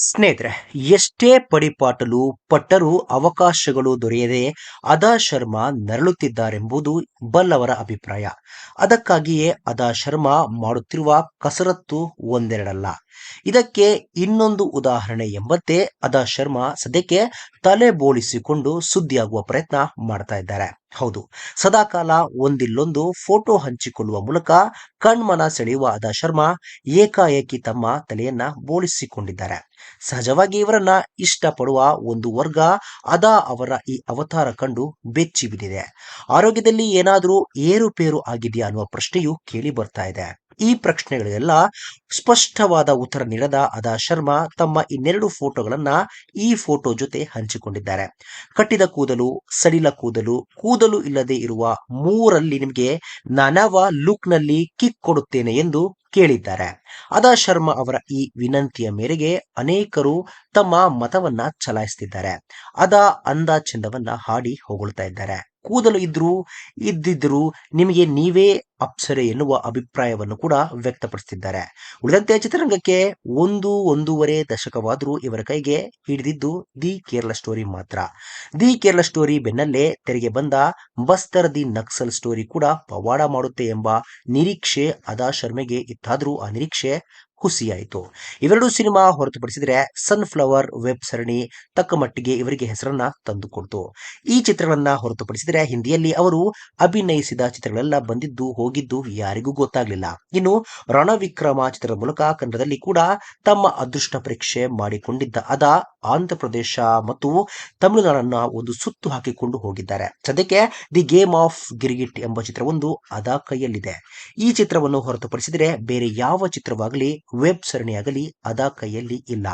ಸ್ನೇಹಿತರೆ, ಎಷ್ಟೇ ಪಡಿಪಾಟಲು ಪಟ್ಟರೂ ಅವಕಾಶಗಳು ದೊರೆಯದೆ ಅದಾ ಶರ್ಮಾ ನರಳುತ್ತಿದ್ದಾರೆಂಬುದು ಬಲ್ಲವರ ಅಭಿಪ್ರಾಯ. ಅದಕ್ಕಾಗಿಯೇ ಅದಾ ಶರ್ಮಾ ಮಾಡುತ್ತಿರುವ ಕಸರತ್ತು ಒಂದೆರಡಲ್ಲ. ಇದಕ್ಕೆ ಇನ್ನೊಂದು ಉದಾಹರಣೆ ಎಂಬಂತೆ ಅದಾ ಶರ್ಮಾ ಸದ್ಯಕ್ಕೆ ತಲೆ ಬೋಳಿಸಿಕೊಂಡು ಸುದ್ದಿಯಾಗುವ ಪ್ರಯತ್ನ ಮಾಡ್ತಾ ಇದ್ದಾರೆ. ಹೌದು. ಸದಾಕಾಲ ಒಂದಿಲ್ಲೊಂದು ಫೋಟೋ ಹಂಚಿಕೊಳ್ಳುವ ಮೂಲಕ ಕಣ್ಮನ ಸೆಳೆಯುವ ಅದಾ ಶರ್ಮಾ ಏಕಾಏಕಿ ತಮ್ಮ ತಲೆಯನ್ನ ಬೋಳಿಸಿಕೊಂಡಿದ್ದಾರೆ. ಸಹಜವಾಗಿ ಇವರನ್ನ ಇಷ್ಟಪಡುವ ಒಂದು ವರ್ಗ ಅದಾ ಅವರ ಈ ಅವತಾರ ಕಂಡು ಬೆಚ್ಚಿ ಬಿದ್ದಿದೆ ಆರೋಗ್ಯದಲ್ಲಿ ಏನಾದರೂ ಏರುಪೇರು ಆಗಿದೆಯಾ ಅನ್ನುವ ಪ್ರಶ್ನೆಯು ಕೇಳಿ ಬರ್ತಾ ಇದೆ. ಈ ಪ್ರಶ್ನೆಗಳಿಗೆಲ್ಲ ಸ್ಪಷ್ಟವಾದ ಉತ್ತರ ನೀಡದ ಅದಾ ಶರ್ಮಾ ತಮ್ಮ ಇನ್ನೆರಡು ಫೋಟೋಗಳನ್ನ ಈ ಫೋಟೋ ಜೊತೆ ಹಂಚಿಕೊಂಡಿದ್ದಾರೆ. ಕಟ್ಟಿದ ಕೂದಲು, ಸಡಿಲ ಕೂದಲು ಕೂದಲು ಇಲ್ಲದೆ ಇರುವ ಮೂರಲ್ಲಿ ನಿಮಗೆ ನಾನವ ಲುಕ್ನಲ್ಲಿ ಕಿಕ್ ಕೊಡುತ್ತೇನೆ ಎಂದು ಕೇಳಿದ್ದಾರೆ. ಅದಾ ಶರ್ಮಾ ಅವರ ಈ ವಿನಂತಿಯ ಮೇರೆಗೆ ಅನೇಕರು ತಮ್ಮ ಮತವನ್ನ ಚಲಾಯಿಸುತ್ತಿದ್ದಾರೆ ಅದಾ ಅಂದ ಚಂದವನ್ನ ಹಾಡಿ ಹೊಗಳ್ತಾ ಇದ್ದಾರೆ. ಕೂದಲು ಇದ್ರೂ, ಇದ್ದಿದ್ರೂ ನಿಮಗೆ ನೀವೇ ಅಪ್ಸರೆ ಎನ್ನುವ ಅಭಿಪ್ರಾಯವನ್ನು ಕೂಡ ವ್ಯಕ್ತಪಡಿಸುತ್ತಿದ್ದಾರೆ ಉಳಿದಂತೆ ಚಿತ್ರರಂಗಕ್ಕೆ ಒಂದು ಒಂದೂವರೆ ದಶಕವಾದರೂ ಇವರ ಕೈಗೆ ಹಿಡಿದಿದ್ದು ದಿ ಕೇರಳ ಸ್ಟೋರಿ ಮಾತ್ರ. ದಿ ಕೇರಳ ಸ್ಟೋರಿ ಬೆನ್ನಲ್ಲೇ ತೆರೆಗೆ ಬಂದ ಬಸ್ತರ್ ದಿ ನಕ್ಸಲ್ ಸ್ಟೋರಿ ಕೂಡ ಪವಾಡ ಮಾಡುತ್ತೆ ಎಂಬ ನಿರೀಕ್ಷೆ ಅದಾ ಶರ್ಮೆಗೆ ಇತ್ತಾದರೂ ಆ ನಿರೀಕ್ಷೆ ಹುಸಿಯಾಯಿತು ಇವೆರಡು ಸಿನಿಮಾ ಹೊರತುಪಡಿಸಿದರೆ ಸನ್ಫ್ಲವರ್ ವೆಬ್ ಸರಣಿ ತಕ್ಕ ಮಟ್ಟಿಗೆ ಇವರಿಗೆ ಹೆಸರನ್ನ ತಂದುಕೊಡ್ತು. ಈ ಚಿತ್ರಗಳನ್ನ ಹೊರತುಪಡಿಸಿದರೆ ಹಿಂದಿಯಲ್ಲಿ ಅವರು ಅಭಿನಯಿಸಿದ ಚಿತ್ರಗಳೆಲ್ಲ ಬಂದಿದ್ದು ಹೋಗಿದ್ದು ಯಾರಿಗೂ ಗೊತ್ತಾಗ್ಲಿಲ್ಲ. ಇನ್ನು ರಣವಿಕ್ರಮ ಚಿತ್ರದ ಮೂಲಕ ಕನ್ನಡದಲ್ಲಿ ಕೂಡ ತಮ್ಮ ಅದೃಷ್ಟ ಪರೀಕ್ಷೆ ಮಾಡಿಕೊಂಡಿದ್ದ ಅದ ಆಂಧ್ರಪ್ರದೇಶ ಮತ್ತು ತಮಿಳುನಾಡನ್ನ ಒಂದು ಸುತ್ತು ಹಾಕಿಕೊಂಡು ಹೋಗಿದ್ದಾರೆ. ಸದ್ಯಕ್ಕೆ ದಿ ಗೇಮ್ ಆಫ್ ಗಿರಿಗಿಟ್ ಎಂಬ ಚಿತ್ರವೊಂದು ಅದ ಕೈಯಲ್ಲಿದೆ. ಈ ಚಿತ್ರವನ್ನು ಹೊರತುಪಡಿಸಿದರೆ ಬೇರೆ ಯಾವ ಚಿತ್ರವಾಗಲಿ ವೆಬ್ ಸರಣಿಯಾಗಲಿ ಅದಾ ಕೈಯಲ್ಲಿ ಇಲ್ಲ.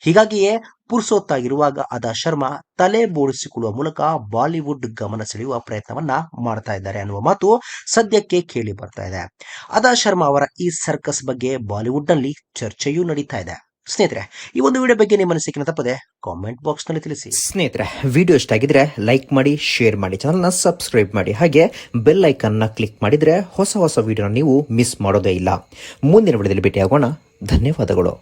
ಹೀಗಾಗಿಯೇ ಪುರುಸೊತ್ತಾಗಿರುವಾಗ ಅದಾ ಶರ್ಮಾ ತಲೆ ಬೋಡಿಸಿಕೊಳ್ಳುವ ಮೂಲಕ ಬಾಲಿವುಡ್ ಗಮನ ಸೆಳೆಯುವ ಪ್ರಯತ್ನವನ್ನ ಮಾಡ್ತಾ ಇದ್ದಾರೆ ಅನ್ನುವ ಮಾತು ಸದ್ಯಕ್ಕೆ ಕೇಳಿ ಬರ್ತಾ ಇದೆ. ಅದಾ ಶರ್ಮಾ ಅವರ ಈ ಸರ್ಕಸ್ ಬಗ್ಗೆ ಬಾಲಿವುಡ್ನಲ್ಲಿ ಚರ್ಚೆಯೂ ನಡೀತಾ ಇದೆ. ಸ್ನೇಹಿತರೆ, ಈ ಒಂದು ವಿಡಿಯೋ ಬಗ್ಗೆ ನಿಮ್ಮ ಅನಿಸಿಕೆನ ತಪ್ಪದೆ ಕಾಮೆಂಟ್ ಬಾಕ್ಸ್ನಲ್ಲಿ ತಿಳಿಸಿ. ಸ್ನೇಹಿತರೆ ವಿಡಿಯೋ ಇಷ್ಟ ಆಗಿದ್ರೆ ಲೈಕ್ ಮಾಡಿ ಶೇರ್ ಮಾಡಿ ಚಾನಲ್ನ ಸಬ್ಸ್ಕ್ರೈಬ್ ಮಾಡಿ. ಹಾಗೆ ಬೆಲ್ ಐಕನ್ನ ಕ್ಲಿಕ್ ಮಾಡಿದ್ರೆ ಹೊಸ ಹೊಸ ವಿಡಿಯೋನ ನೀವು ಮಿಸ್ ಮಾಡೋದೇ ಇಲ್ಲ. ಮುಂದಿನ ವಿಡಿಯೋದಲ್ಲಿ ಭೇಟಿಯಾಗೋಣ. ಧನ್ಯವಾದಗಳು.